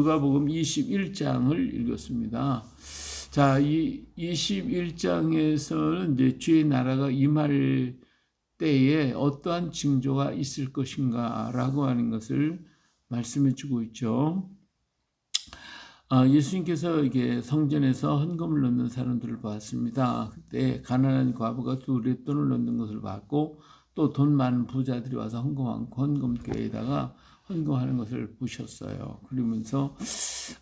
누가복음 21장을 읽었습니다. 자, 이 21장에서는 이제 주의 나라가 임할 때에 어떠한 징조가 있을 것인가라고 하는 것을 말씀해 주고 있죠. 아, 예수님께서 이게 성전에서 헌금을 넣는 사람들을 봤습니다. 그때 가난한 과부가 두 랩돈을 넣는 것을 봤고 또 돈 많은 부자들이 와서 헌금 헌금교에다가 헌금하는 것을 보셨어요. 그러면서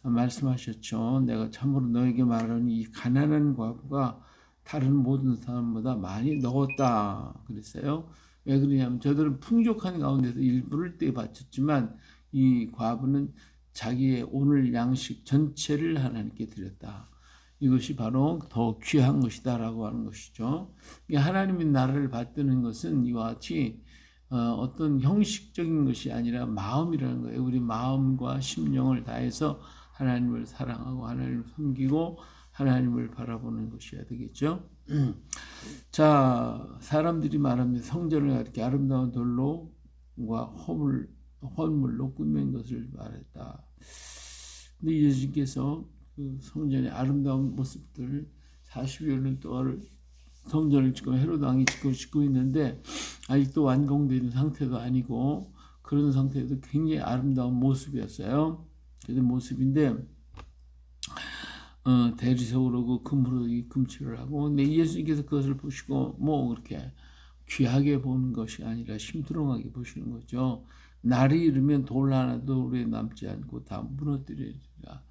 말씀하셨죠. 내가 참으로 너에게 말하니 이 가난한 과부가 다른 모든 사람보다 많이 넣었다 그랬어요. 왜 그러냐면 저들은 풍족한 가운데서 일부를 떼 바쳤지만 이 과부는 자기의 오늘 양식 전체를 하나님께 드렸다. 이것이 바로 더 귀한 것이다라고 하는 것이죠. 하나님의 나라를 받드는 것은 이와 같이 어, 떤 형식적인 것이 아니라 마음이라는 거예요. 우리 마음과 심령을 다해서 하나님을 사랑하고 하나님을 섬기고 하나님을 바라보는 것이어야 되겠죠. 자, 사람들이 말합니다. 성전을 이렇게 아름다운 돌로과 허물, 헌물로 꾸민 것을 말했다. 근데 예수님께서 그 성전의 아름다운 모습들 40여 년 동안 성전을 지금 왕이 지금 짓고 있는데 아직도 완공된 상태도 아니고 그런 상태에도 굉장히 아름다운 모습이었어요. 그런 모습인데 어, 대리석으로 그 금으로 금칠을 하고 근데 예수님께서 그것을 보시고 뭐 그렇게 귀하게 보는 것이 아니라 심드렁하게 보시는 거죠. 날이 이르면 돌 하나도 우리에 남지 않고 다 무너뜨리리라.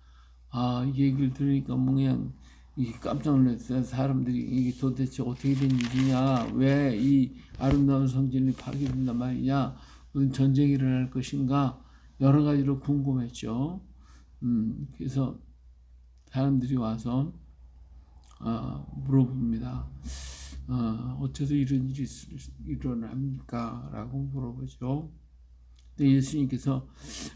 아, 이 얘기를 들으니까 뭐 그냥 이 깜짝 놀랐어요. 사람들이 이게 도대체 어떻게 된 일이냐? 왜 이 아름다운 성전이 파괴된단 말이냐? 무슨 전쟁이 일어날 것인가? 여러 가지로 궁금했죠. 음, 그래서 사람들이 와서 어, 물어봅니다. 어, 어째서 이런 일이 일어납니까? 라고 물어보죠. 예수님께서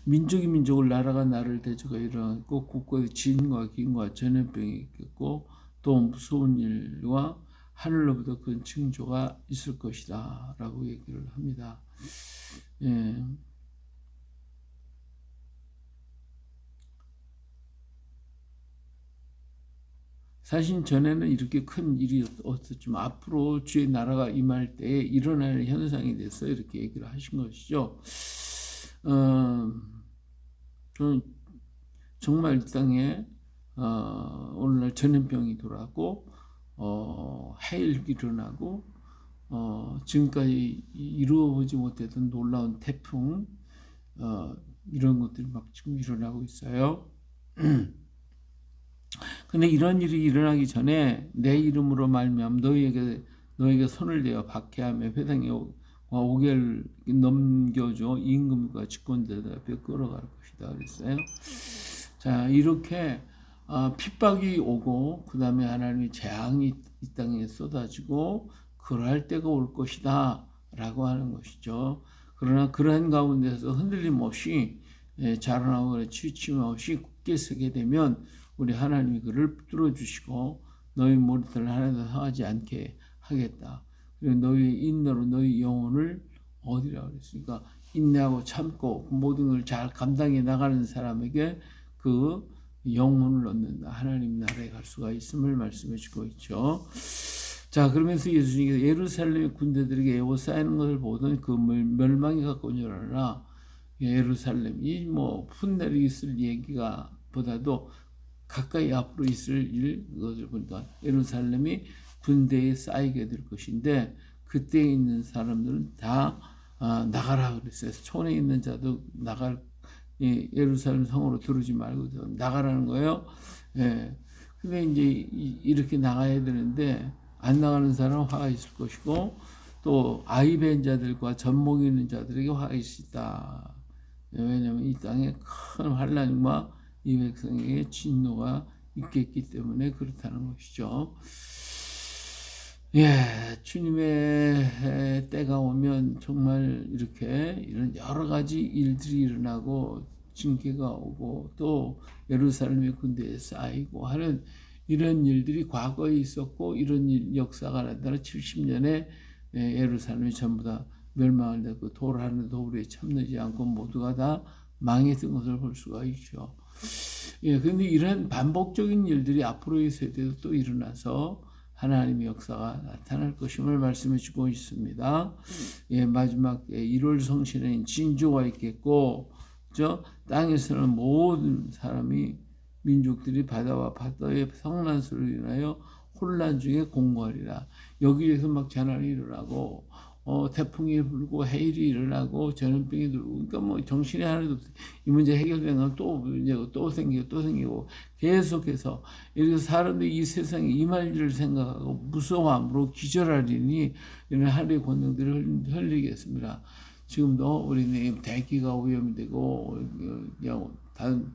민족이 민족을 나라가 나를 대적하 일어났고 곳곳에 진과 긴과 전염병이 있겠고 또 무서운 일과 하늘로부터 큰 징조가 있을 것이다 라고 얘기를 합니다. 예. 사실 전에는 이렇게 큰 일이 없었지만 앞으로 주의 나라가 임할 때에 일어날 현상이 돼서 이렇게 얘기를 하신 것이죠. 어, 정말 이 땅에 어, 오늘날 전염병이 돌아고 어, 해일이 일어나고 어, 지금까지 이루어보지 못했던 놀라운 태풍 어, 이런 것들이 막 지금 일어나고 있어요. 근데 이런 일이 일어나기 전에 내 이름으로 말미암 너희에게 너희에게 손을 대어 박해하며 회당에 5개월 넘겨줘 임금과 앞에 끌어갈 것이다 그랬어요. 자 이렇게 어, 핍박이 오고 그 다음에 하나님의 재앙이 이 땅에 쏟아지고 그럴 때가 올 것이다 라고 하는 것이죠. 그러나 그러한 가운데서 흔들림 없이 예, 자라나고 치우침 없이 굳게 서게 되면 우리 하나님이 그를 뚫어주시고 너희 머리털을 하나도 상하지 않게 하겠다. 너희 인내로 너희 영혼을 어디라 그랬으니까 인내하고 참고 그 모든 걸 잘 감당해 나가는 사람에게 그 영혼을 얻는다. 하나님 나라에 갈 수가 있음을 말씀해 주고 있죠. 자, 그러면서 예수님께서 예루살렘의 군대들에게 에워싸이는 것을 보던 그 멸망이 갖고 온줄 알아. 예루살렘이 뭐 풋내리 있을 얘기가 보다도 가까이 앞으로 있을 일, 것을 보니까 예루살렘이 군대에 쌓이게 될 것인데 그때 있는 사람들은 다 아, 나가라 그랬어요. 촌에 있는 자도 나갈 예, 예루살렘 성으로 들어오지 말고 나가라는 거예요. 예. 근데 이제 이렇게 나가야 되는데 안 나가는 사람은 화가 있을 것이고 또 아이 벤 자들과 전목 있는 자들에게 화가 있다. 왜냐하면 이 땅에 큰 환란과 이 백성에게 진노가 있겠기 때문에 그렇다는 것이죠. 예, 주님의 때가 오면 정말 이렇게 이런 여러 가지 일들이 일어나고 징계가 오고 또 예루살렘의 군대에 쌓이고 하는 이런 일들이 과거에 있었고 이런 일, 역사가 나타나 70년에 예, 예루살렘이 전부 다 멸망을 내고 돌하는 도울에 참느지 않고 모두가 다 망했던 것을 볼 수가 있죠. 예, 근데 이런 반복적인 일들이 앞으로의 세대도 또 일어나서 하나님의 역사가 나타날 것임을 말씀해 주고 있습니다. 예, 마지막 1월 성신에는 진조가 있겠고, 저 땅에서는 모든 사람이 민족들이 바다와 바다의 성난수로 인하여 혼란 중에 공고하리라. 여기에서 막 재난이 일어나고 어, 태풍이 불고 해일이 일어나고 전염병이 들고 그러니까 뭐 정신이 하나도 없어요. 이 문제 해결되면 또 문제고 또 생기고 또 생기고 계속해서 이렇게 사람들이 이 세상에 임할 일을 생각하고 무서움으로 기절하리니 이런 하루의 권능들을 흘리겠습니다. 지금도 우리는 대기가 오염이 되고 다른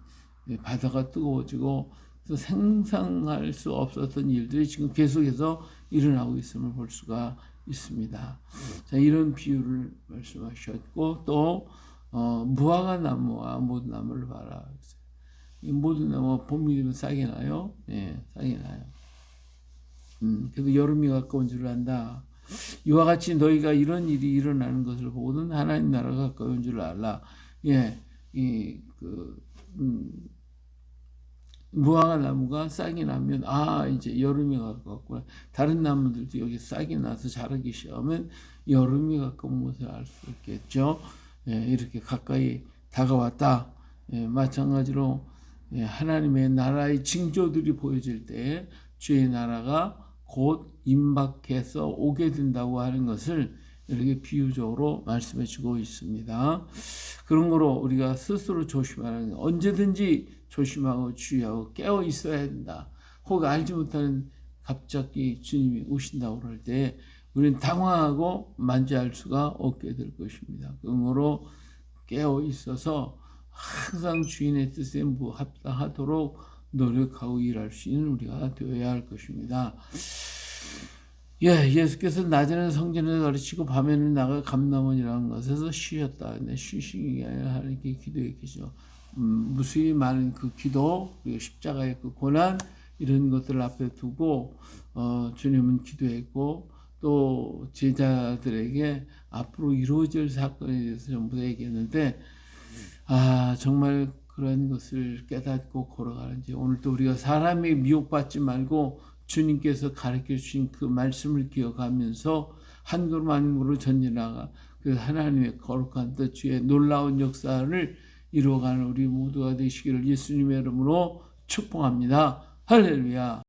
바다가 뜨거워지고 생상할 수 없었던 일들이 지금 계속해서 일어나고 있음을 볼 수가 있습니다. 자, 이런 비유를 말씀하셨고 또 어, 무화과 나무와 모든 나무를 봐라. 이 모든 나무가 봄이 되면 싹이 나요. 예, 싹이 나요. 음, 그래도 여름이 가까운 줄 안다. 이와 같이 너희가 이런 일이 일어나는 것을 보고는 하나님 나라가 가까운 줄 알라. 예, 이, 그, 음, 무화과 나무가 싹이 나면 아 이제 여름이 가까웠구나. 다른 나무들도 여기 싹이 나서 자라기 시작하면 여름이 가까운 것을 알 수 있겠죠? 예, 이렇게 가까이 다가왔다. 예, 마찬가지로 예, 하나님의 나라의 징조들이 보여질 때 주의 나라가 곧 임박해서 오게 된다고 하는 것을 이렇게 비유적으로 말씀해 주고 있습니다. 그런 거로 우리가 스스로 조심하는 언제든지 조심하고 주의하고 깨어 있어야 된다. 혹 알지 못하는 갑자기 주님이 오신다고 그럴 때 우리는 당황하고 만지할 수가 없게 될 것입니다. 그러므로 깨어 있어서 항상 주인의 뜻에 합당하도록 노력하고 일할 수 있는 우리가 되어야 할 것입니다. 예, 예수께서 낮에는 성전을 가르치고 밤에는 나가 감남원이라는 것에서 쉬었다. 네, 쉬시기 아니라 하나님께 기도했겠죠. 음, 무수히 많은 그 기도 그리고 십자가의 그 고난 이런 것들을 앞에 두고 어, 주님은 기도했고 또 제자들에게 앞으로 이루어질 사건에 대해서 전부 다 얘기했는데 아 정말 그런 것을 깨닫고 걸어가는지 오늘도 우리가 사람이 미혹받지 말고 주님께서 가르쳐 주신 그 말씀을 기억하면서 한 걸음 한 걸음 전진하가 그 하나님의 거룩한 뜻 주의 놀라운 역사를 이루어가는 우리 모두가 되시기를 예수님의 이름으로 축복합니다. 할렐루야.